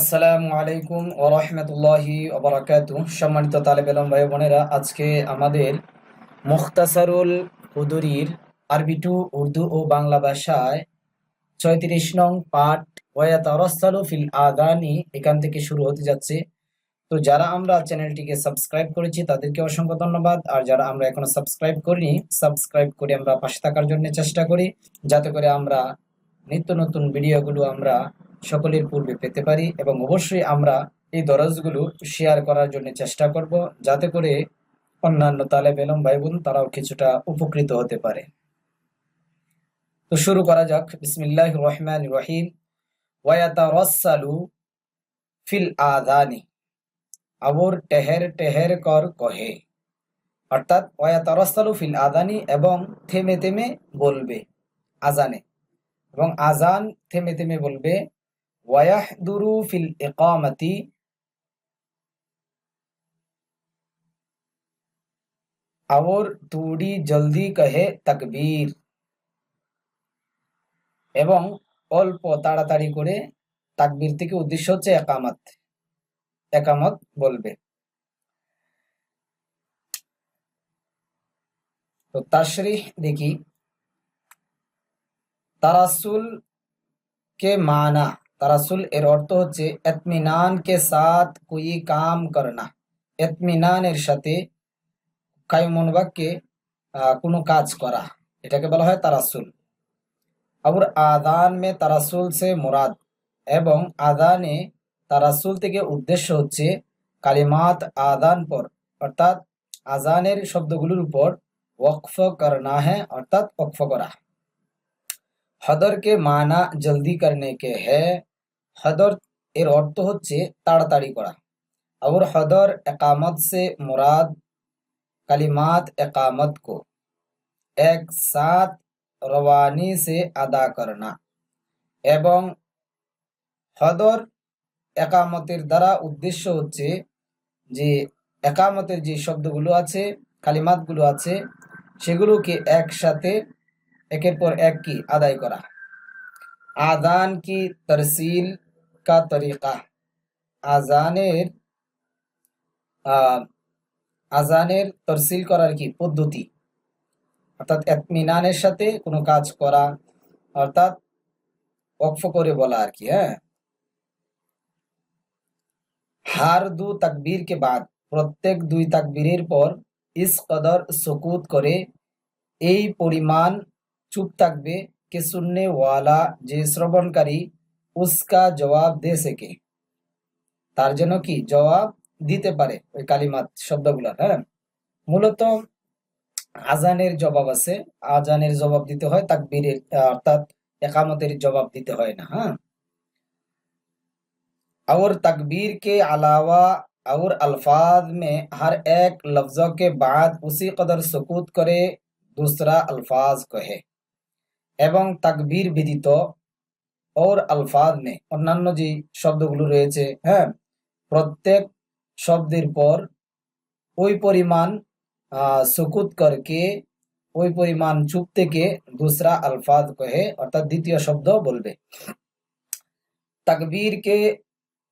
আসসালামু আলাইকুম ও রহমতুল্লাহি সম্মানিত তালেব এলম ভাই বোনেরা, আজকে আমাদের মুখতাসারুল হুদুরির আরবি টু উর্দু ও বাংলা ভাষায় ছয়ত্রিশ নং পাঠ ওয়াতারসালু ফিল আদানি, এখান থেকে শুরু হতে যাচ্ছে। তো যারা আমরা চ্যানেলটিকে সাবস্ক্রাইব করেছি, তাদেরকে অসংখ্য ধন্যবাদ। আর যারা আমরা এখনও সাবস্ক্রাইব করিনি, সাবস্ক্রাইব করে আমরা পাশে থাকার জন্য চেষ্টা করি, যাতে করে আমরা নিত্য নতুন ভিডিওগুলো আমরা সকলের পূর্বে পেতে পারি এবং অবশ্যই আমরা এই দরজগুলো শেয়ার করার জন্য চেষ্টা করব যাতে করে অন্যান্য তালেব এলম ভাই বোন তারাও কিছুটা উপকৃত হতে পারে। তো শুরু করা যাক। বিসমিল্লাহ রহমান রহিম। ওয়াতারসালু ফিল আদানি। আবর টেহের টেহের কর কহে। অর্থাৎ ওয়াতারসালু ফিল আদানি এবং থেমে থেমে বলবে। আজানে। এবং আজান থেমে থেমে বলবে ওয়াহদুরু ফিল ইকামাতি और তুড়ি জলদি কহে তাকবীর এবং অল্প তাড়াতাড়ি করে তাকবীর থেকে উদ্দেশ্য হচ্ছে একামত। একামত বলবে। তো তাশরিহ দেখি। তারাসুল কে মানা। তারাসুল এর অর্থ হচ্ছে এতমিনান কে সাথ কুই কাম করনা এতমিনানের সাথে কায়মন বাক্যে কোনো কাজ করা এটাকে বলা হয় তারাসুল আবার আদান মে তারাসুল সে মুরাদ এবং আদানে তারাসুল থেকে উদ্দেশ্য হচ্ছে কালিমাত আদান পর অর্থাৎ আজানের শব্দগুলোর উপর ওয়কফ করনা হ্যাঁ অর্থাৎ ওকফ করা হদর কে মানা জলদি করনে কে হ্যাঁ হদর এর অর্থ হচ্ছে তাড়াতাড়ি করা और हदर एकामत से मुराद कलिमात एकामत को एक साथ रवानी से अदा करना এবং হদর একামতের দ্বারা উদ্দেশ্য হচ্ছে যে একামতের যে শব্দগুলো আছে কালিমাতগুলো আছে সেগুলোকে একসাথে একের পর এক কি আদায় করা আদান কি তরসিল কা তরিকা? আজানের আজানের তরসিল করার কি পদ্ধতি? অর্থাৎ এতমিনানের সাথে কোনো কাজ করা, অর্থাৎ অক্ফ করে বলা আর কি হ্যাঁ? হার দু তাকবীর কে বাদ, প্রত্যেক দুই তাকবীরের পর ইস কদর, সুকুত করে এই পরিমাণ চুপ থাকবে কে শুননে ওয়ালা যে শ্রবণকারী উস্কা জবাব দে সেকে তার জন্য কি জবাব দিতে পারে ওই কালিমাত শব্দগুলার হ্যাঁ মূলত আজানের জবাব আছে আজানের জবাব দিতে হয় তাকবীরের অর্থাৎ একামতের জবাব দিতে হয় না হ্যাঁ और तकबीर के अलावा और अल्फाज में हर एक लफ्जों के बाद उसी कदर सुकूत करे दूसरा अल्फाज कहे এবং তাকবীর ব্যতীত ওর আলফাদ মে অন্যান্য যে শব্দগুলো রয়েছে হ্যাঁ প্রত্যেক শব্দের পর ওই পরিমাণ সুকুত করকে, ওই পরিমাণ চুপ থেকে দুসরা আলফাজ কহে, অর্থাৎ দ্বিতীয় শব্দ বলবে। তাকবীর কে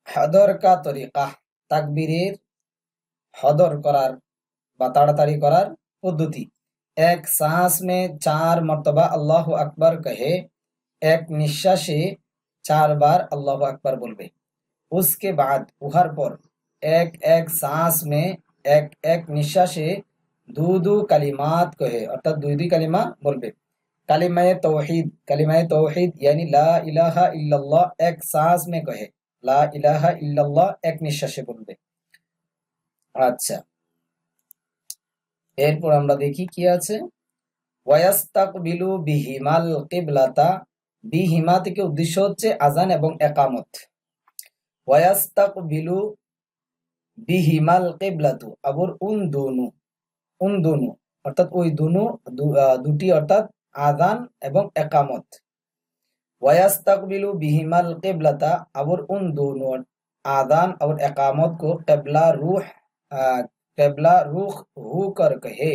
হদর কা তরিকা, তাকবীরের হদর করার বা তাড়াতাড়ি করার পদ্ধতি। एक सांस में चार मरतबा अल्लाह अकबर कहे, एक निश्वासे चार बार अल्लाह अकबर बोलबे उसके बाद उहर पर एक एक सांस में एक एक निश्वासे दो दो कलिमात कहे, अर्थात दो दो कलिमा बोलबे कलिमाए तोहहीद कलिमाए तोहहीद यानी ला इलाहा इल्लल्लाह एक सांस में कहे, ला इलाहा इल्लल्लाह एक बोल बोलबे अच्छा। এরপর আমরা দেখি কি আছে ওয়াস্তাকবিলু বিহিমাল কিবলাতা বিহিমা থেকে উদ্দেশ্য হচ্ছে আজান এবং একামত ওয়াস্তাকবিলু বিহিমাল কিবলাতু আবার উন দুনু উন দুনু অর্থাৎ ওই দুনু দুটি অর্থাৎ আজান এবং একামত ওয়াস্তাকবিলু বিহিমাল কিবলাতা আবার উন দুনু आदान और एकामत को कबला रूह কেবলা রুখ হু কর কহে।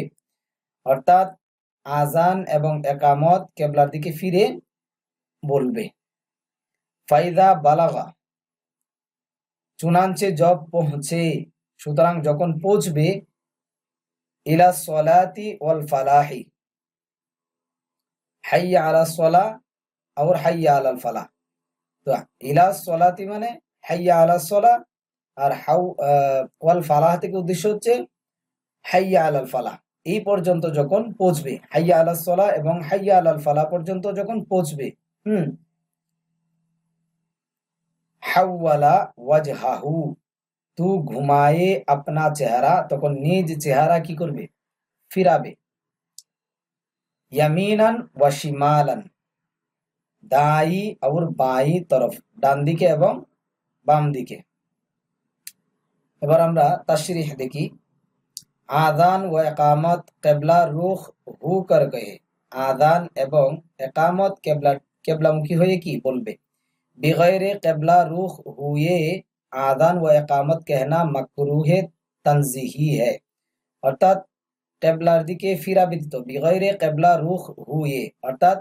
অর্থাৎ আজান এবং একামত কেবলার দিকে ফিরে বলবে। ফাইদা বালাগা চুনাঞ্চে জব পৌঁছে। সুতরাং যখন পৌঁছবে, ইলা সলাতি ওয়াল ফালাহি। হাইয়া আলা সলা আর হাইয়া আলাল ফালাহ। ইলা সলাতি মানে হাইয়া আলা সলা আর হাউ ওয়াল ফালাহ থেকে উদ্দেশ্য হচ্ছে হাইয়া আলাল ফালাহ। এই পর্যন্ত যখন পৌঁছবে, হাইয়া আলাল সলা এবং হাইয়া আলাল ফালাহ পর্যন্ত যখন পৌঁছবে, হুম, হাওয়ালা ওয়াজহাহু, তু ঘুমায়ে আপনা চেহারা, তখন নিজ চেহারা কি করবে? ফিরাবে। ইয়ামিনান ওয়া শিমালান, দাই আর বাই তরফ, ডান দিকে এবং বাম দিকে। এবার আমরা তাশরিহ দেখি আদান ও একামত কেবলা রুখ হু কর গয়ে আদান এবং একামত কেবলা কেবলামুখী হয়ে কি বলবে बिगैर केबला रुख हुए आदान व একামত कहना মকরুহে তনজিহি है অর্থাৎ কেবলার দিকে ফিরা ব্যতীত বিগৈরে কেবলা রুখ হুয়ে অর্থাৎ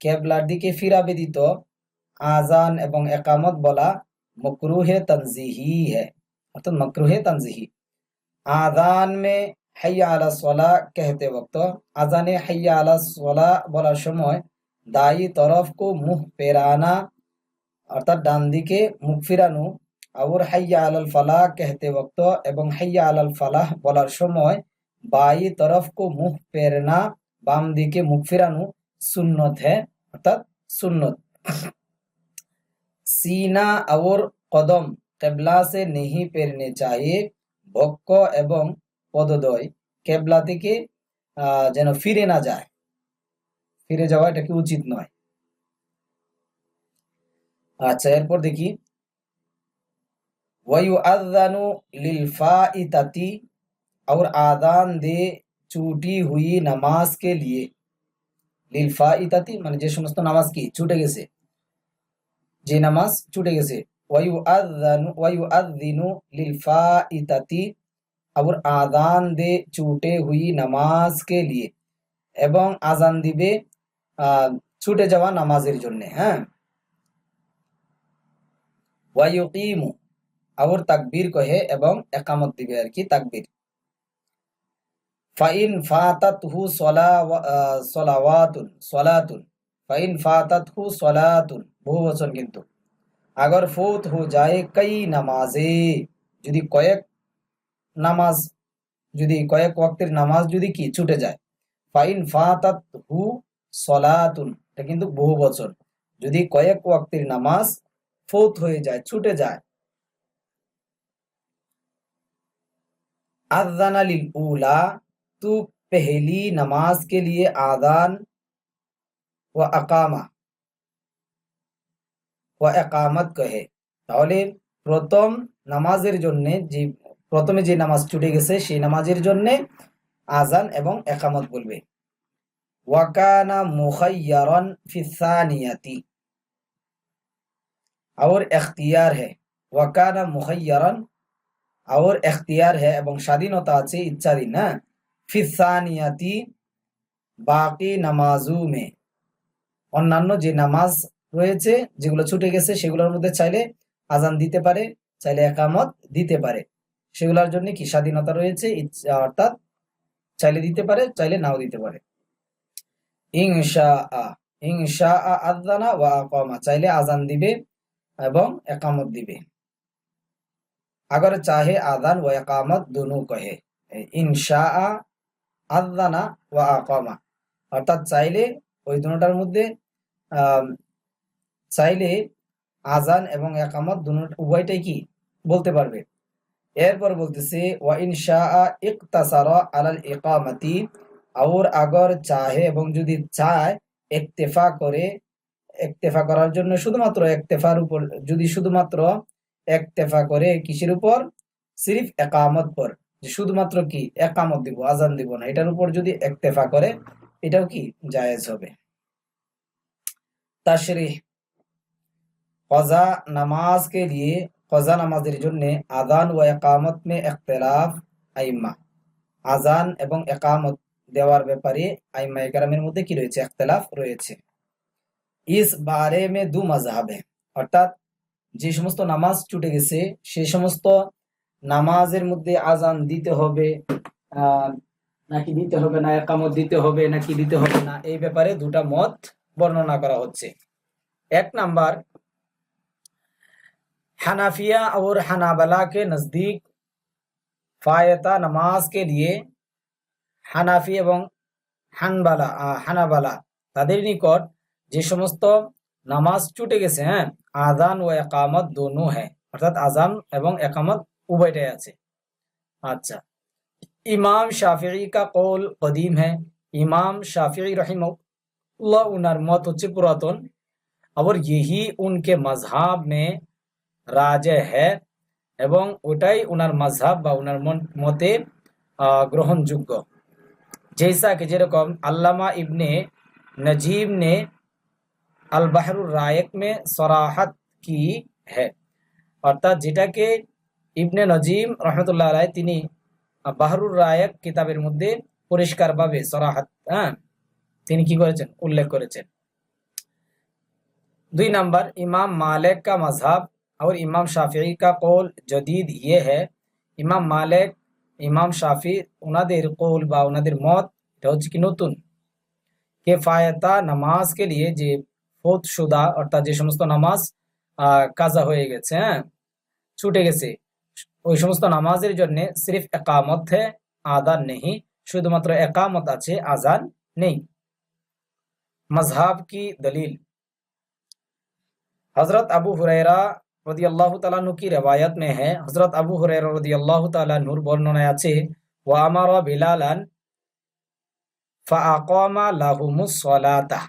কেবলার দিকে ফিরা ব্যতীত আজান এবং একামত বলা মকরুহে তনজিহি है অর্থাৎ মকরুহে তানজিহি। আজান মে হাইয়া আলা সলা কেহতে বক্ত আজানে হাইয়া আলা সলা বলার সময় দায়ী তরফ কো মুখ পেরানা অর্থাৎ ডান দিকে মুখ ফেরানো আবুর হাইয়া আলাল ফালাহ কেহতে বক্ত এবং হাইয়া আলাল ফালাহ বলার সময় বাই তরফ কো মুখ পেরনা বাম দিকে মুখ ফেরানো সুন্নত হ্যাঁ অর্থাৎ সুন্নত। সিনা আউর কদম। কেবলা সে नहीं পেরনে चाहिए বক্ষ এবং পদদয় কেবলা থেকে আহ, যেন ফিরে না যায় ফিরে যাওয়া এটা কি উচিত নয় আচ্ছা এরপর দেখি वयुअज़्ज़नु लिलफाइतति और आदान दे ছুটি হুই নামাজ কে লিয়ে লিলফাইতাতি মানে যে সমস্ত নামাজ কি ছুটে গেছে যে নামাজ ছুটে গেছে ওয়ায়ুআযযানু ওয়ায়ুআযযিনু লিলফাইতাতি और আদান দে ছুটে হুই নামাজ কে লিয়ে এবং আজান দিবে আহ, ছুটে যাওয়া নামাজের জন্য হ্যাঁ ওয়ায়ুকিমু और তাকবীর কহে এবং একামত দিবে আর কি তাকবীর ফাইন ফাতাতহু সলা সলাওয়াতুন সলাতুন ফাইন ফাতাতহু সলাতুন বহু বচন কিন্তু আগর ফোত হো যায় কই নামাজে? যদি কয়েক নামাজ, যদি কয়েক ওয়াক্তের নামাজ যদি কি ছুটে যায়। ফাইন ফাতাত হু সলাতুন, এটা কিন্তু বহু বছর। যদি কয়েক ওয়াক্তের নামাজ ফোত হয়ে যায়, ছুটে যায়। আজান আলিল উলা, তু পেহেলি নামাজ কে লিয়ে আদান ও আকামা। व একামত কহে তাহলে প্রথম নামাজের জন্য যে প্রথমে যে নামাজ ছুটে গেছে সেই নামাজের জন্য আজান এবং একামত বলবে ওয়াকানা মুখাইয়ারন ফিসানিয়াতি और এখতিয়ার है ওয়াকানা মুখাইয়ারন और এখতিয়ার है এবং স্বাধীনতা আছে ইচ্ছাধীন হ্যাঁ ফিসানিয়াতি বাকি নামাজু মে অন্যান্য যে নামাজ রয়েছে, যেগুলো ছুটে গেছে, সেগুলোর মধ্যে চাইলে আজান দিতে পারে, চাইলে একামত দিতে পারে। সেগুলোর জন্য কি স্বাধীনতা রয়েছে অর্থাৎ চাইলে দিতে পারে, চাইলে নাও দিতে পারে। ইংশা ইংশা আদানা ওয়া আকামা, চাইলে আজান দিবে এবং একামত দিবে। আগর চাহে আদান ওয়া একামত দুনু কহে। ইনশা আদানা ওয়া আকামা, অর্থাৎ চাইলে ওই দুটার মধ্যে চাইলে আজান এবং একামত উভয়টাই কি বলতে পারবে? এরপর বলতেছে ওয়াইন শাহ একামতি আউর আগর চাহে এবং যদি চায়, একতেফা করে, একতেফা করার জন্য শুধুমাত্র একতেফার উপর, যদি শুধুমাত্র একতেফা করে কিসের উপর? সিরিফ একামত পর শুধুমাত্র কি? একামত দিব, আজান দিব না, এটার উপর যদি একতেফা করে, এটাও কি জায়েজ হবে? তাশরিহ কজা নামাজ के लिए কজা নামাজের জন্য আজান ও একামত মে ইখতিলাফ আইম্মা আজান এবং একামত দেওয়ার ব্যাপারে আইম্মা একরামের মধ্যে কি রয়েছে ইখতিলাফ রয়েছে ইস বারে মে দু মাযহাব है অর্থাৎ যে সমস্ত নামাজ ছুটে গেছে সেই সমস্ত নামাজের মধ্যে আজান দিতে হবে আহ, নাকি দিতে হবে না একামত দিতে হবে নাকি দিতে হবে না এই ব্যাপারে দুটা মত বর্ণনা করা হচ্ছে এক নাম্বার हनाफिया और हनाबला के नज़दीक फायता नमाज के लिए হানাফি এবং হানবালা আহ, হানাবালা তাদের নিকট যে সমস্ত নামাজ ছুটে গেছে হ্যাঁ আজান ও একামত দোনো হ্যাঁ অর্থাৎ আজান এবং একামত উভয়টাই আছে আচ্ছা ইমাম শাফিঈ का कौल कदीम है इमाम शाफिई रहिमहुल्लाह उनर मत হচ্ছে পুরাতন और यही उनके मजहब में রাজে হ্যাঁ এবং ওটাই ওনার মাঝহাব বা ওনার মন- মতে আহ, গ্রহণযোগ্য जैसा कि যেরকম আল্লামা ইবনে নজিব ने আল বাহরুর রায়েক में সরাহাত কি है অর্থাৎ যেটাকে ইবনে নজিম রহমতুল্লাহ রায় তিনি আহ, বাহরুর রায়েক কিতাবের মধ্যে পরিষ্কারভাবে সরাহাত হ্যাঁ তিনি কি করেছেন উল্লেখ করেছেন दुई नंबर इमाम मालिक का मजहब और इमाम शाफी का कौल जदीद ये है ইমাম মালিক ইমাম শাফি ওনাদের কৌল বা ওনাদের মত এটা হচ্ছে কি নতুন কে ফায়তা নামাজ কে লিয়ে যে ফোত সুদা অর্থাৎ যে সমস্ত নামাজ আহ, কাজা হয়ে গেছে হ্যাঁ ছুটে গেছে ওই সমস্ত নামাজের জন্য সিরিফ একামত है আদান নেই শুধুমাত্র একামত আছে আজান নেই মজহাব কি দলিল हजरत अबू हुरैरा রদি আল্লাহ তালানু কি রেবায়াত মে হ্যাঁ হজরত আবু হরের রদি আল্লাহ তালানুর বর্ণনায় আছে ও আমার বিলালান ফাকমা লাহুমুসলাতা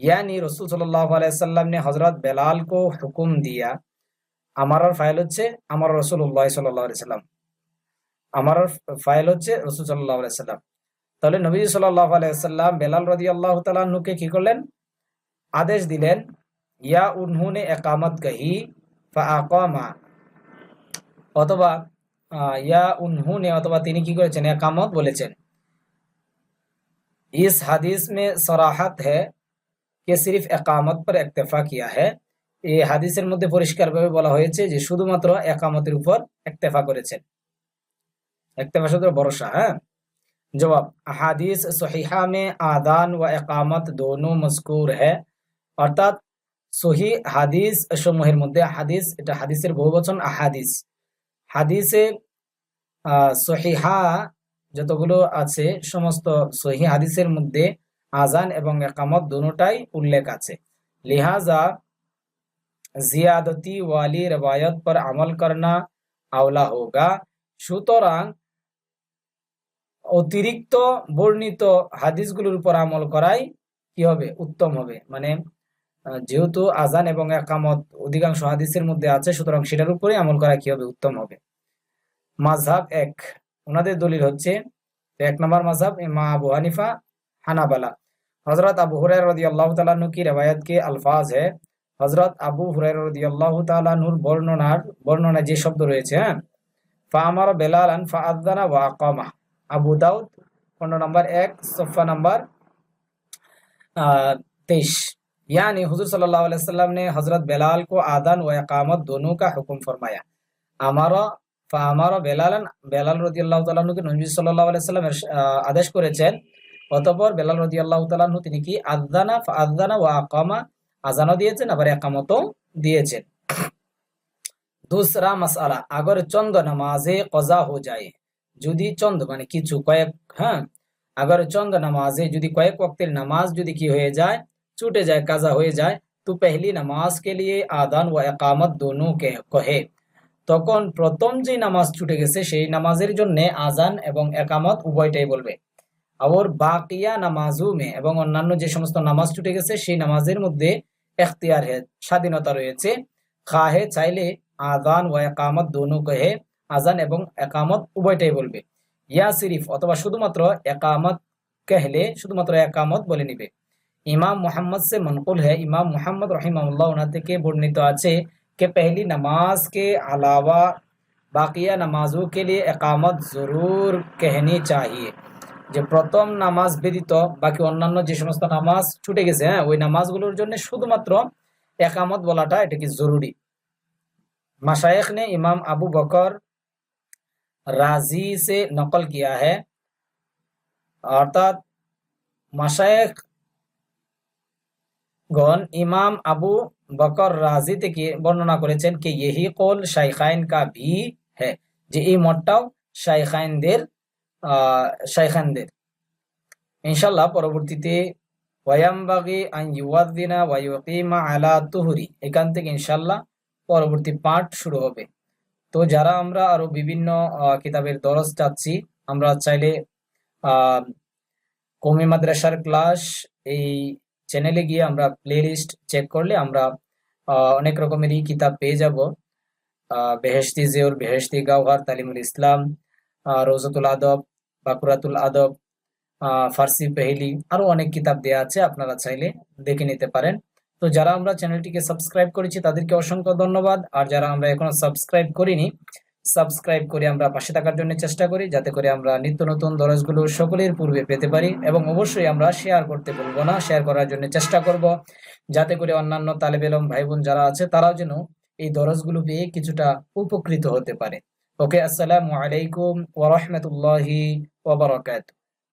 ইয়ানি রসুল সাল্লাহ আলাইসাল্লাম ने হজরত বেলাল কো হুকুম দিয়া, আমার ফাইল হচ্ছে আমার রসুল্লাহ সাল্লাহ আলাইসাল্লাম আমার ফাইল হচ্ছে রসুল সাল্লাহ আলাইসাল্লাম তাহলে নবীজি সাল্লাহ আলাইসাল্লাম বেলাল রদি আল্লাহ তালাহুকে কি করলেন? আদেশ দিলেন, ইয়া উনহুনে একামত গাহি ফাআকামা অথবা আহ, ইয়া উনহুনে অথবা তিনি কি করেছেন একামত বলেছেন इस हदीस में सराहत है कि सिर्फ একামত पर इक्तफा किया है এই হাদিসের মধ্যে পরিষ্কারভাবে বলা হয়েছে যে শুধুমাত্র একামতের উপর ইক্তেফা করেছেন इक्तफा শুধু ভরসা হ্যাঁ জবাব হাদিস সহিহা में आदान व একামত दोनों मजकूर है অর্থাৎ সহি হাদিস সমূহের মধ্যে হাদিস, এটা হাদিসের বহুবচন আহাদিস। হাদিসে সহিহা যতগুলো আছে, সমস্ত সহি হাদিসের মধ্যে আজান এবং একামত দুটাই উল্লেখ আছে। লিহাজা, জিয়াদতি ওয়ালি রবায়ত পর আমল করনা আওলা হোগা। সুতরাং অতিরিক্ত বর্ণিত হাদিসগুলোর উপর আমল করাই কি হবে? উত্তম হবে। মানে যেহেতু আজান এবং একামত অধিকাংশ হাদিসের মধ্যে আছে, সুতরাং সেটার উপরে আমল করা কি হবে উত্তম হবে? মাঝহাব এক। ওনাদের দলিল হচ্ছে, এক নম্বর মাঝহাব মা আবু হানিফা, হানাবালা। হজরত আবু হুরাই রদি আল্লাহ তালু কি রেবায়ত কে আলফাজ হ্যাঁ? হে হজরত আবু হুরাই রদি আল্লাহ তালুর বর্ণনার, বর্ণনায় যে শব্দ রয়েছে হ্যাঁ? ফা আমার বেলাল আন ফা আদানা ওয়া কমা আবু দাউদ, পনেরো নম্বর এক, সফা নম্বর তেইশ। यानी हुजूर सल्लल्लाहु अलैहि वसल्लम ने हजरत बेलाल को आदान व इकामत दोनों का हुक्म फरमाया আমারা আমারা বেলালান বেলাল রাদিয়াল্লাহু তাআলা কে নবী সাল্লাল্লাহু আলাইহি সাল্লাম আদেশ করেছেন অতঃপর বেলাল রাদিয়াল্লাহু তাআলা তিনি কি আযানা ফাআযানা ওয়া আকামা আযানও দিয়েছেন আবার ইকামতও দিয়েছেন दूसरा मसला अगर चंद नमाजे कजा हो जाए যদি চন্দ মানে কিছু কয়েক হ্যাঁ अगर चंद नमाजे যদি কয়েক ওয়াক্তের নামাজ যদি কি হয়ে যায় ছুটে যায় কাজা হয়ে যায় তো पहली नमाज के लिए आदान व इकामत दोनों के कहे তখন প্রথম যে নামাজ ছুটে গেছে সেই নামাজের জন্য আজান এবং একামত উভয়টাই বলবে আবার বাকিয়া নামাজু মে এবং অন্যান্য যে সমস্ত নামাজ ছুটে গেছে সেই নামাজের মধ্যে এখতিয়ার হে স্বাধীনতা রয়েছে খাহে চাইলে আজান ও একামত দোনো কহে আজান এবং একামত উভয়টাই বলবে ইয়া সিরিফ অথবা শুধুমাত্র একামত कहले শুধুমাত্র একামত বলে নিবে ইমাম মোহাম্মদ से मनकुल है इमाम मोहम्मद रहीमहुल्लाह उन्हां থেকে বর্ণিত আছে कि पहली नमाज के अलावा बाकिया नमाजों के लिए একামত জরুর कहनी चाहिए যে প্রথম নামাজ ব্যতীত বাকি অন্যান্য যে সমস্ত নামাজ ছুটে গেছে হ্যাঁ ওই নামাজগুলোর জন্য শুধুমাত্র একামত বলাটা এটা কি জরুরি मशाइख ने इमाम अबू बकर राजी से नकल किया है অর্থাৎ মাশায়েখ গণ ইমাম আবু বকর রাজি থেকে বর্ণনা করেছেন কি, ইহি কৌল শাইখাইন কা ভি হ্যাঁ যে এই মতটাও শাইখাইনদের শাইখানদের। ইনশাল্লাহ পরবর্তীতে, ওয়ায়ামবাগি আন ইউয়াদ্দিনা ওয়া ইউকিমা আলা তুহুরি এখান থেকে ইনশাল্লাহ পরবর্তী পাঠ শুরু হবে। তো যারা আমরা আরও বিভিন্ন কিতাবের দরজ চাচ্ছি, আমরা চাইলে কৌমি মাদ্রাসার ক্লাস, এই চ্যানেলে গিয়ে আমরা প্লে লিস্ট চেক করলে আমরা অনেক রকমেরই কিতাব পেয়ে যাব। আহ, বেহেশতি জিওর বেহেশতি গাওহার তালিমুল ইসলাম রোজাতুল আদব বাকুরাতুল আদব ফার্সি পেহেলি আরও অনেক কিতাব দেওয়া আছে আপনারা চাইলে দেখে নিতে পারেন। তো যারা আমরা চ্যানেলটিকে সাবস্ক্রাইব করেছি তাদেরকে অসংখ্য ধন্যবাদ। আর যারা আমরা এখনও সাবস্ক্রাইব করিনি সাবস্ক্রাইব করে আমরা পাশে থাকার জন্য চেষ্টা করি, যাতে করে আমরা নিত্য নতুন দরজগুলো সকলের পূর্বে পেতে পারি এবং অবশ্যই আমরা শেয়ার করতে বলব না শেয়ার করার জন্য চেষ্টা করব। যাতে করে অন্যান্য তালেবেলম ভাই বোন যারা আছে, তারাও যেন এই দরজগুলো পেয়ে কিছুটা উপকৃত হতে পারে। ওকে, আসসালামু আলাইকুম ওয়া রাহমাতুল্লাহি ওয়া বারাকাতুহু।